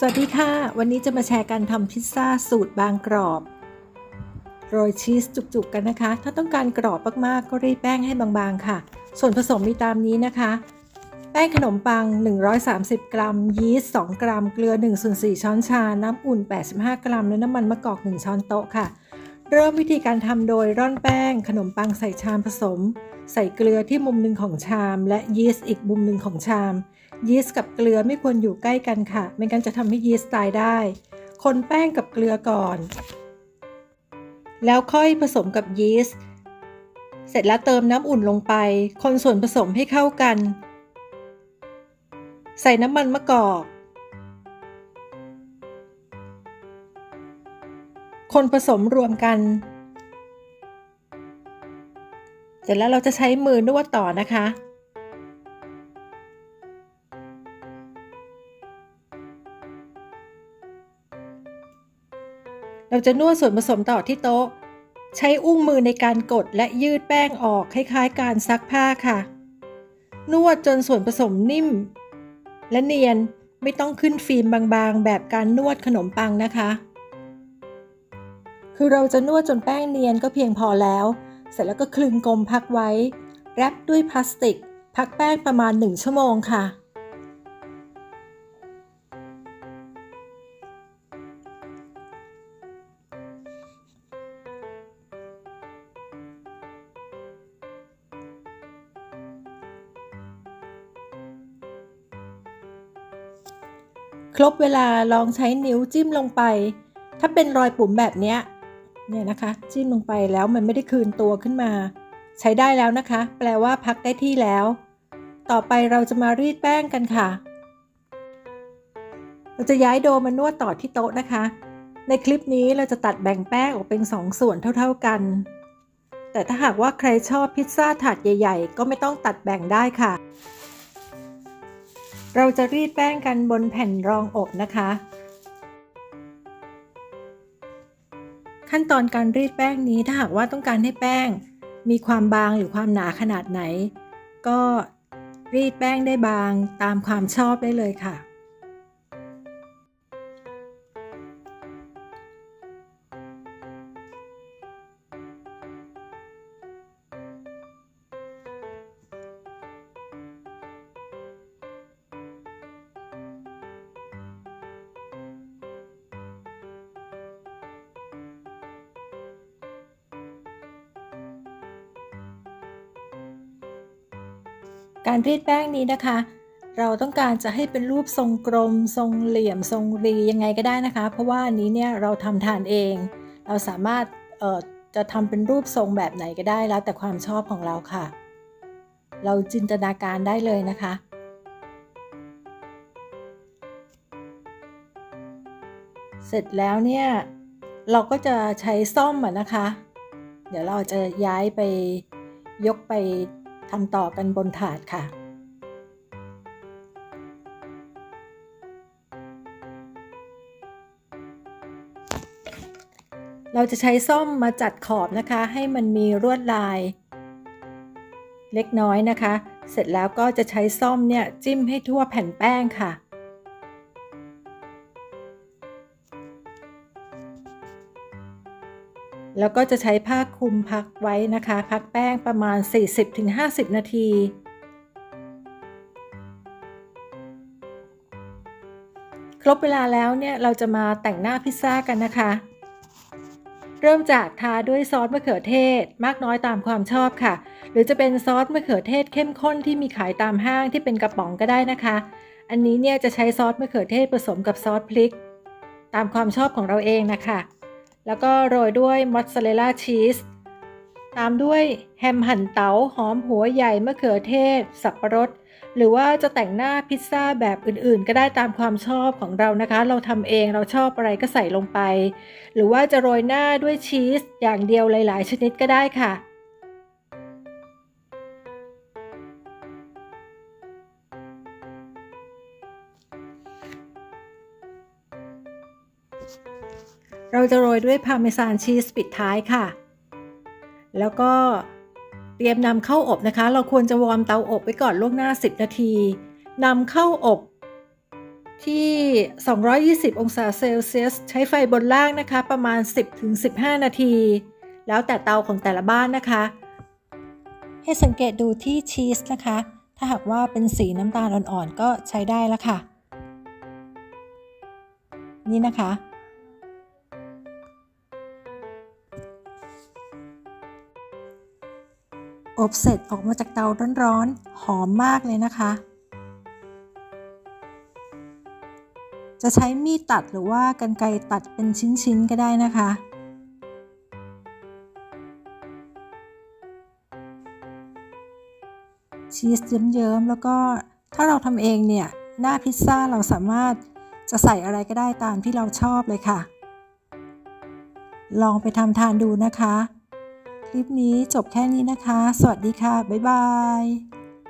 สวัสดีค่ะ วันนี้จะมาแชร์การทำพิซซ่าสูตรบางกรอบ โรยชีสจุกๆกันนะคะ ถ้าต้องการกรอบมากๆ ก็รีดแป้งให้บางๆค่ะ ส่วนผสมมีตามนี้นะคะ แป้งขนมปัง 130 กรัม ยีสต์ 2 กรัม เกลือ1ส่วน4ช้อนชา น้ำอุ่น 85 กรัม และน้ำมันมะกอก 1 ช้อนโต๊ะค่ะ เริ่มวิธีการทำโดยร่อนแป้ง ขนมปังใส่ชามผสม ใส่เกลือที่มุมหนึ่งของชาม และยีสต์อีกมุมหนึ่งของชาม ยีสต์กับเกลือไม่ควรอยู่ใกล้กันค่ะ ไม่งั้นจะทำให้ยีสต์ตายได้ คนแป้งกับเกลือก่อน แล้วค่อยผสมกับยีสต์เสร็จแล้วเติมน้ำอุ่นลงไป คนส่วนผสมให้เข้ากัน ใส่น้ำมันมะกอก คนผสมรวมกัน เสร็จแล้วเราจะใช้มือนวดต่อนะคะ เราจะนวดส่วนผสมต่อที่โต๊ะ ใช้อุ้งมือในการกดและยืดแป้งออกคล้ายๆ การซักผ้าค่ะ นวดจนส่วนผสมนิ่ม และเนียนไม่ต้องขึ้นฟิล์มบางๆ แบบการนวดขนมปังนะคะ คือเราจะนวดจนแป้งเนียนก็เพียงพอแล้ว เสร็จแล้วก็คลึงกลมพักไว้ แรปด้วยพลาสติก พักแป้งประมาณ 1 ชั่วโมงค่ะ ครบเวลาลองใช้นิ้วจิ้มลงไป ถ้าเป็นรอยปุ่มแบบเนี้ย เนี่ยนะคะจิ้มลงไปแล้วมันไม่ได้คืนตัวขึ้นมา ใช้ได้แล้วนะคะ แปลว่าพักได้ที่แล้ว ต่อไปเราจะมารีดแป้งกันค่ะ เราจะย้ายโดมมานวดต่อที่โต๊ะนะคะ ในคลิปนี้เราจะตัดแบ่งแป้งออกเป็น2ส่วนเท่าๆกัน แต่ถ้าหากว่าใครชอบพิซซ่าถาดใหญ่ ๆ ก็ไม่ต้องตัดแบ่งได้ค่ะ เราจะรีดแป้งกันบนแผ่นรองอบนะคะ ขั้นตอนการรีดแป้งนี้ถ้าหากว่าต้องการให้แป้ง มีความบางหรือความหนาขนาดไหน ก็รีดแป้งได้บางตามความชอบได้เลยค่ะ การรีดแป้งนี้นะคะ เราต้องการจะให้เป็นรูปทรงกลม ทรงเหลี่ยมทรงรียังไงก็ได้นะคะ เพราะว่าอันนี้เนี่ยเราทำทานเอง เราสามารถเอ่อจะทำเป็นรูปทรงแบบไหนก็ได้แล้วแต่ความชอบของเราค่ะ เราจินตนาการได้เลยนะคะเสร็จแล้วเนี่ยเราก็จะใช้ซ่อมอะนะคะ เดี๋ยวเราจะย้ายไปยกไป ทำต่อกันบนถาดค่ะ เราจะใช้ซ่อมมาจัดขอบนะคะ ให้มันมีลวดลาย เล็กน้อยนะคะ เสร็จแล้วก็จะใช้ซ่อมเนี่ยจิ้มให้ทั่วแผ่นแป้งค่ะ แล้วก็จะใช้ผ้าคลุมพักไว้นะคะ พักแป้งประมาณ 40-50 นาที ครบเวลาแล้วเนี่ยเราจะมาแต่งหน้าพิซซ่ากันนะคะ เริ่มจากทาด้วยซอสมะเขือเทศมากน้อยตามความชอบค่ะ หรือจะเป็นซอสมะเขือเทศเข้มข้นที่มีขายตามห้างที่เป็นกระป๋องก็ได้นะคะ อันนี้เนี่ยจะใช้ซอสมะเขือเทศผสมกับซอสพริก ตามความชอบของเราเองนะคะ แล้วก็โรยด้วยมอสซาเรลล่าชีส ตามด้วยแฮมหั่นเตา๋าหอมหัวใหญ่มะเขือเทศ สับปะรด หรือว่าจะแต่งหน้าพิซซ่าแบบอื่นๆ ก็ได้ตามความชอบของเรานะคะ เราทำเองเราชอบอะไรก็ใส่ลงไป หรือว่าจะโรยหน้าด้วยชีสอย่างเดียวหลาย ๆ ชนิดก็ได้ค่ะ เราจะโรยด้วยพาร์เมซานชีสปิดท้ายค่ะ แล้วก็เตรียมนำเข้าอบนะคะ เราควรจะวอร์มเตาอบไว้ก่อนล่วงหน้า 10 นาทีนำเข้าอบที่ 220 องศาเซลเซียส ใช้ไฟบนล่างนะคะ ประมาณ 10-15 นาที แล้วแต่เตาของแต่ละบ้านนะคะ ให้สังเกตดูที่ชีสนะคะ ถ้าหากว่าเป็นสีน้ำตาลอ่อนๆ ก็ใช้ได้แล้วค่ะ นี่นะคะ อบเสร็จออกมาจากเตาร้อนๆ หอมมากเลยนะคะ จะใช้มีดตัดหรือว่ากันไกรตัดเป็นชิ้นๆ ก็ได้นะคะ ชีสเยิ้มๆ แล้วก็ถ้าเราทำเองเนี่ย หน้าพิซซ่าเราสามารถจะใส่อะไรก็ได้ตามที่เราชอบเลยค่ะ ลองไปทำทานดูนะคะ คลิปนี้จบแค่นี้นะคะ สวัสดีค่ะ บ๊ายบาย